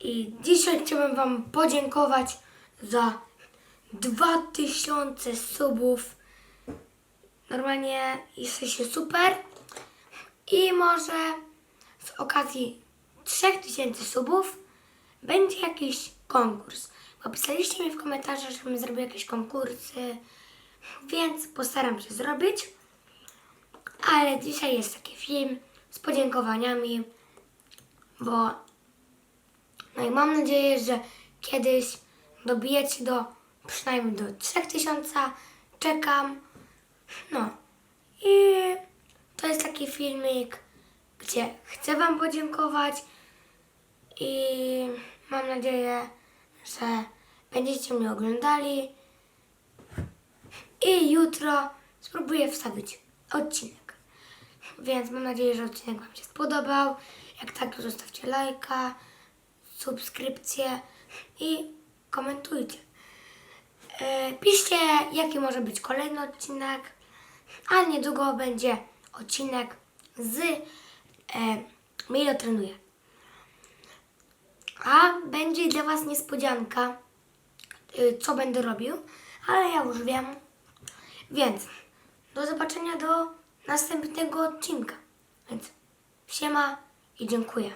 I dzisiaj chciałbym Wam podziękować za 2000 subów. Normalnie jesteście super i może z okazji 3000 subów będzie jakiś konkurs. Bo mi w komentarzach, żebym zrobił jakieś konkursy, więc postaram się zrobić. Ale dzisiaj jest taki film z podziękowaniami, bo no i mam nadzieję, że kiedyś dobijecie do przynajmniej do 3000. Czekam. No i to jest taki filmik, gdzie chcę Wam podziękować i mam nadzieję, że będziecie mnie oglądali. I jutro spróbuję wstawić odcinek. Więc mam nadzieję, że odcinek Wam się spodobał. Jak tak, to zostawcie lajka, subskrypcję i komentujcie. E, Piszcie, jaki może być kolejny odcinek, a niedługo będzie odcinek z e, Milo Trenuje. A będzie dla Was niespodzianka, y, co będę robił, ale ja już wiem. Więc do zobaczenia do następnego odcinka. Więc siema i dziękuję.